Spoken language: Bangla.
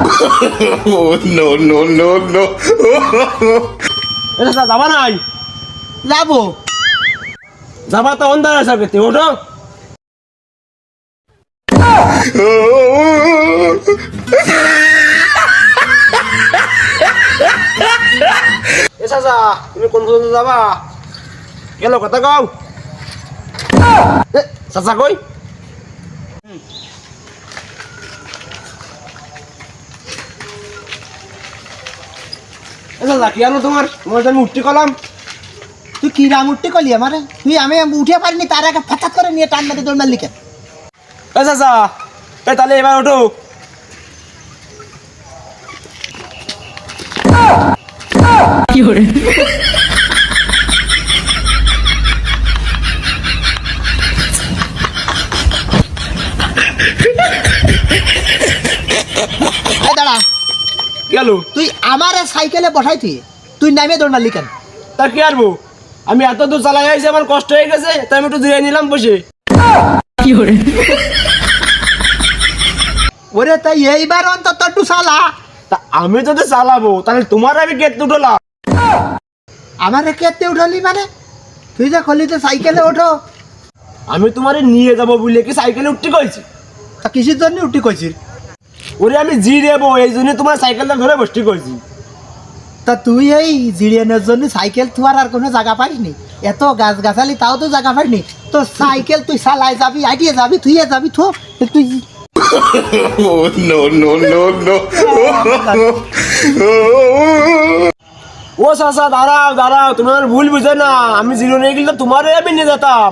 No, no, no, no. এটা যাবা নাই? যাব। যাবা তো অন্ধার আছে পেতে ওঠো। তুমি কোন পর্যন্ত যাবা? গেল কথা কও। চাচা কই? চাচা আনো তোমার তোমার উঠতে কলাম। তুই কি রাম উঠতে কলি আমারে? তুই আমি উঠে পারিনি তার আগে ফাটাত করে নিয়ে টান মেরে দৌড় মারলি কেন? এ চাচা এ তাহলে এবার ওঠো এই দাঁড়া গেল। তুই আমারে সাইকেলে তুই তুই নামে দৌড় মারলি কেন? তা কি আরবো আমি এত দূর চালাই আইছি আমার কষ্ট হয়ে গেছে তাই আমি একটু নিলাম বসে। ওরে তাই এইবার অন্তত একটু সালা তা আমি যদি চালাবো তাহলে তোমার আমি গেট উঠলাম। আমারে কেতে উঠালি মানে? তুই যে খলি তো সাইকেলে ওঠো। আমি তোমারে নিয়ে যাব বলে কি সাইকেলে উঠতে কইছি? তা কিসের জন্য উঠি কইছিস? ওরে আমি জি দেবো এই জন্য তোমার সাইকেলটা ধরে বসতে কইছি। তা তুই এই জিরিয়ানের জন্য সাইকেল থুয়ার আর কোনো জায়গা পাইনি এত গাছ গাছালি তাও তো জায়গা পাইনি তো সাইকেল তুই চালাই যাবি আইডিয়ে যাবি তুইয়ে যাবি থো তুই. ও চাচা দাঁড়াও দাঁড়াও তোমার ভুল বুঝে না। আমি জিরো নিয়ে গেলে তোমারে আমি নিয়ে যেতাম।